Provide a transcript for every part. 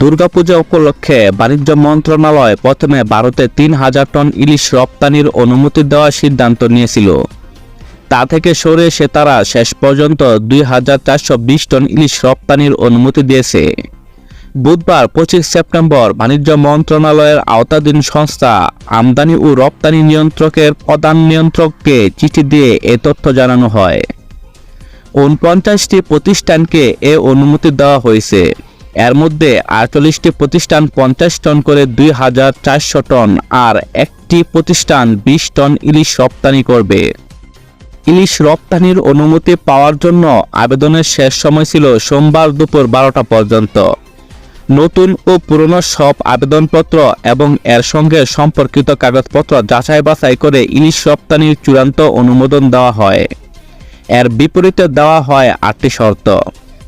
দুর্গাপূজা উপলক্ষে বাণিজ্য মন্ত্রণালয় প্রথমে ভারতে তিন হাজার টন ইলিশ রপ্তানির অনুমতি দেওয়ার সিদ্ধান্ত নিয়েছিল। তা থেকে সরে এসে তারা শেষ পর্যন্ত দুই হাজার চারশো বিশ টন ইলিশ রপ্তানির অনুমতি দিয়েছে। বুধবার পঁচিশ সেপ্টেম্বর বাণিজ্য মন্ত্রণালয়ের আওতাধীন সংস্থা আমদানি ও রপ্তানি নিয়ন্ত্রকের প্রধান নিয়ন্ত্রককে চিঠি দিয়ে এ তথ্য জানানো হয়। উনপঞ্চাশটি প্রতিষ্ঠানকে এ অনুমতি দেওয়া হয়েছে। এর মধ্যে আটচল্লিশটি প্রতিষ্ঠান পঞ্চাশ টন করে দুই হাজার চারশো টন আর একটি প্রতিষ্ঠান বিশ টন ইলিশ রপ্তানি করবে। ইলিশ রপ্তানির অনুমতি পাওয়ার জন্য আবেদনের শেষ সময় ছিল সোমবার দুপুর বারোটা পর্যন্ত। নতুন ও পুরনো সব আবেদনপত্র এবং এর সঙ্গে সম্পর্কিত কাগজপত্র যাচাই বাছাই করে ইলিশ রপ্তানির চূড়ান্ত অনুমোদন দেওয়া হয়। এর বিপরীতে দেওয়া হয় আটটি শর্ত।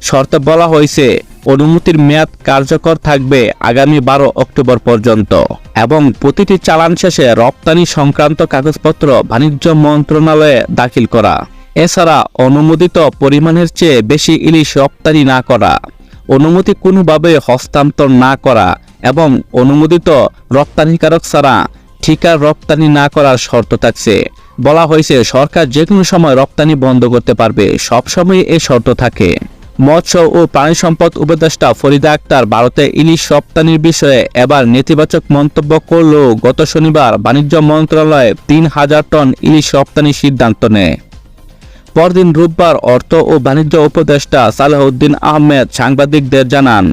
শর্তে বলা হয়েছে অনুমতির মেয়াদ কার্যকর থাকবে আগামী বারো অক্টোবর পর্যন্ত। এবং প্রতিটি চালান শেষে রপ্তানি সংক্রান্ত কাগজপত্র বাণিজ্য মন্ত্রণালয়ে দাখিল করা। এছাড়া অনুমোদিত পরিমাণের চেয়ে বেশি ইলিশ রপ্তানি না করা, অনুমতি কোনোভাবে হস্তান্তর না করা এবং অনুমোদিত রপ্তানিকারক ছাড়া ঠিকার রপ্তানি না করার শর্ত থাকছে। বলা হয়েছে, সরকার যে কোনো সময় রপ্তানি বন্ধ করতে পারবে সবসময় এ শর্ত থাকে। মৎস্য ও প্রাণী সম্পদ উপদেষ্টা ফরিদা আক্তার ভারতে ইলিশ রপ্তানির বিষয়ে এবার নেতিবাচক মন্তব্য করলেও গত শনিবার বাণিজ্য মন্ত্রণালয় তিন হাজার টন ইলিশ রপ্তানির সিদ্ধান্ত নেয়। পরদিন রোববার অর্থ ও বাণিজ্য উপদেষ্টা সালেহউদ্দিন আহমেদ সাংবাদিকদের জানান,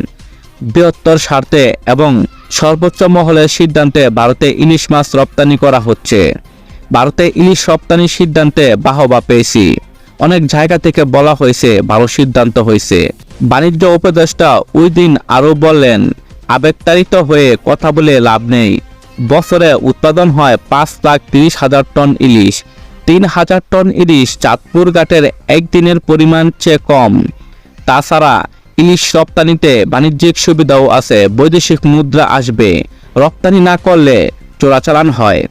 বৃহত্তর স্বার্থে এবং সর্বোচ্চ মহলের সিদ্ধান্তে ভারতে ইলিশ মাছ রপ্তানি করা হচ্ছে। ভারতে ইলিশ রপ্তানির সিদ্ধান্তে বাহবা পেয়েছি। অনেক জায়গা থেকে বলা হয়েছে, ভালো সিদ্ধান্ত হয়েছে। বাণিজ্য উপদেষ্টা ওই দিন আরও বললেন, আবেগতাড়িত হয়ে কথা বলে লাভ নেই। বছরে উৎপাদন হয় পাঁচ লাখ তিরিশ হাজার টন ইলিশ। তিন হাজার টন ইলিশ চাঁদপুর ঘাটের একদিনের পরিমাণ চেয়ে কম। তাছাড়া ইলিশ রপ্তানিতে বাণিজ্যিক সুবিধাও আছে, বৈদেশিক মুদ্রা আসবে। রপ্তানি না করলে চোরাচালান হয়।